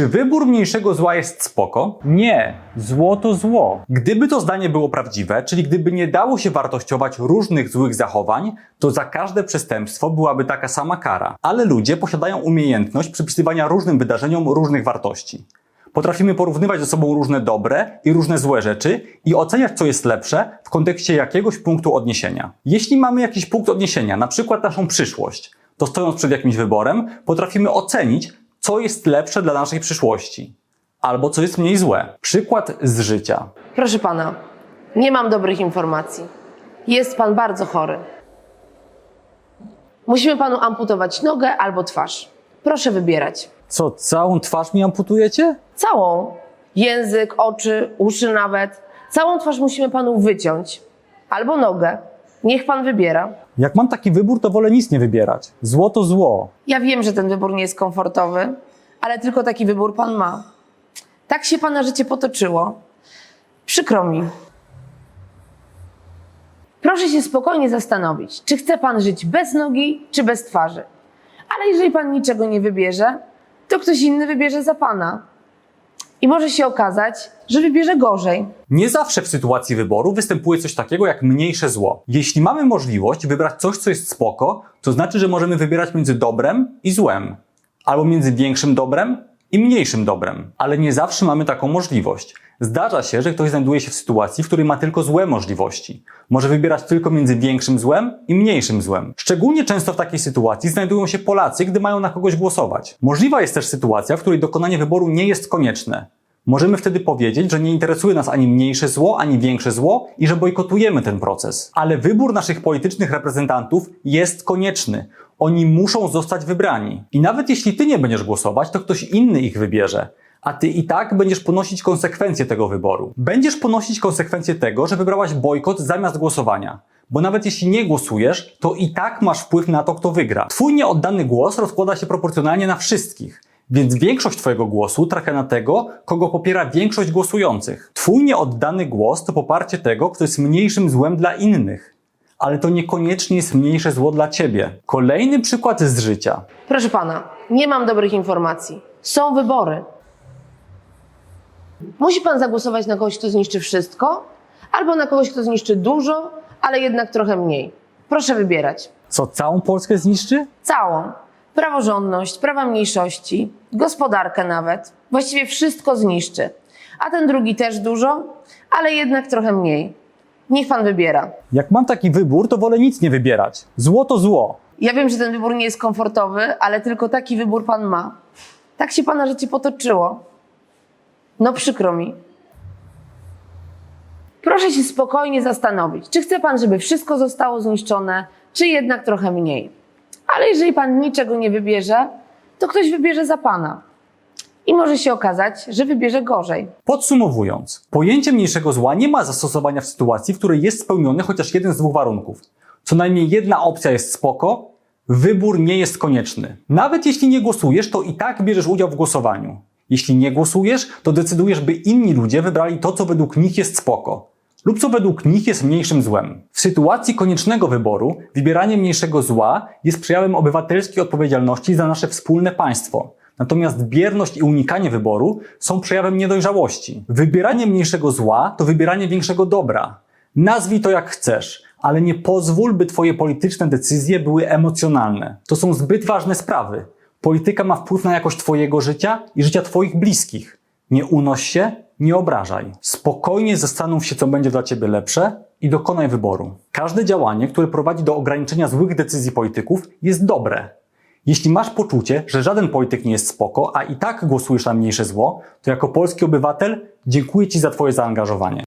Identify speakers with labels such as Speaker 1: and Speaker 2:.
Speaker 1: Czy wybór mniejszego zła jest spoko? Nie, zło to zło. Gdyby to zdanie było prawdziwe, czyli gdyby nie dało się wartościować różnych złych zachowań, to za każde przestępstwo byłaby taka sama kara. Ale ludzie posiadają umiejętność przypisywania różnym wydarzeniom różnych wartości. Potrafimy porównywać ze sobą różne dobre i różne złe rzeczy i oceniać, co jest lepsze w kontekście jakiegoś punktu odniesienia. Jeśli mamy jakiś punkt odniesienia, na przykład naszą przyszłość, to stojąc przed jakimś wyborem, potrafimy ocenić, co jest lepsze dla naszej przyszłości, albo co jest mniej złe. Przykład z życia.
Speaker 2: Proszę pana, nie mam dobrych informacji. Jest pan bardzo chory. Musimy panu amputować nogę albo twarz. Proszę wybierać.
Speaker 1: Co, całą twarz mi amputujecie?
Speaker 2: Całą. Język, oczy, uszy nawet. Całą twarz musimy panu wyciąć. Albo nogę. Niech pan wybiera.
Speaker 1: Jak mam taki wybór, to wolę nic nie wybierać. Zło to zło.
Speaker 2: Ja wiem, że ten wybór nie jest komfortowy, ale tylko taki wybór pan ma. Tak się pana życie potoczyło. Przykro mi. Proszę się spokojnie zastanowić, czy chce pan żyć bez nogi, czy bez twarzy. Ale jeżeli pan niczego nie wybierze, to ktoś inny wybierze za pana. I może się okazać, że wybierze gorzej.
Speaker 1: Nie zawsze w sytuacji wyboru występuje coś takiego jak mniejsze zło. Jeśli mamy możliwość wybrać coś, co jest spoko, to znaczy, że możemy wybierać między dobrem i złem. Albo między większym dobrem i mniejszym dobrem. Ale nie zawsze mamy taką możliwość. Zdarza się, że ktoś znajduje się w sytuacji, w której ma tylko złe możliwości. Może wybierać tylko między większym złem i mniejszym złem. Szczególnie często w takiej sytuacji znajdują się Polacy, gdy mają na kogoś głosować. Możliwa jest też sytuacja, w której dokonanie wyboru nie jest konieczne. Możemy wtedy powiedzieć, że nie interesuje nas ani mniejsze zło, ani większe zło i że bojkotujemy ten proces. Ale wybór naszych politycznych reprezentantów jest konieczny. Oni muszą zostać wybrani. I nawet jeśli ty nie będziesz głosować, to ktoś inny ich wybierze. A ty i tak będziesz ponosić konsekwencje tego wyboru. Będziesz ponosić konsekwencje tego, że wybrałaś bojkot zamiast głosowania. Bo nawet jeśli nie głosujesz, to i tak masz wpływ na to, kto wygra. Twój nieoddany głos rozkłada się proporcjonalnie na wszystkich. Więc większość Twojego głosu trafia na tego, kogo popiera większość głosujących. Twój nieoddany głos to poparcie tego, kto jest mniejszym złem dla innych. Ale to niekoniecznie jest mniejsze zło dla Ciebie. Kolejny przykład z życia.
Speaker 2: Proszę pana, nie mam dobrych informacji. Są wybory. Musi pan zagłosować na kogoś, kto zniszczy wszystko, albo na kogoś, kto zniszczy dużo, ale jednak trochę mniej. Proszę wybierać.
Speaker 1: Co całą Polskę zniszczy?
Speaker 2: Całą. Praworządność, prawa mniejszości, gospodarkę nawet. Właściwie wszystko zniszczy. A ten drugi też dużo, ale jednak trochę mniej. Niech pan wybiera.
Speaker 1: Jak mam taki wybór, to wolę nic nie wybierać. Zło to zło.
Speaker 2: Ja wiem, że ten wybór nie jest komfortowy, ale tylko taki wybór pan ma. Tak się pana życie potoczyło. No przykro mi. Proszę się spokojnie zastanowić, czy chce pan, żeby wszystko zostało zniszczone, czy jednak trochę mniej. Ale jeżeli pan niczego nie wybierze, to ktoś wybierze za pana. I może się okazać, że wybierze gorzej.
Speaker 1: Podsumowując, pojęcie mniejszego zła nie ma zastosowania w sytuacji, w której jest spełniony chociaż jeden z dwóch warunków. Co najmniej jedna opcja jest spoko, wybór nie jest konieczny. Nawet jeśli nie głosujesz, to i tak bierzesz udział w głosowaniu. Jeśli nie głosujesz, to decydujesz, by inni ludzie wybrali to, co według nich jest spoko. Lub co według nich jest mniejszym złem. W sytuacji koniecznego wyboru, wybieranie mniejszego zła jest przejawem obywatelskiej odpowiedzialności za nasze wspólne państwo. Natomiast bierność i unikanie wyboru są przejawem niedojrzałości. Wybieranie mniejszego zła to wybieranie większego dobra. Nazwij to jak chcesz, ale nie pozwól, by twoje polityczne decyzje były emocjonalne. To są zbyt ważne sprawy. Polityka ma wpływ na jakość twojego życia i życia twoich bliskich. Nie unoś się, nie obrażaj. Spokojnie zastanów się, co będzie dla ciebie lepsze i dokonaj wyboru. Każde działanie, które prowadzi do ograniczenia złych decyzji polityków, jest dobre. Jeśli masz poczucie, że żaden polityk nie jest spoko, a i tak głosujesz na mniejsze zło, to jako polski obywatel dziękuję Ci za Twoje zaangażowanie.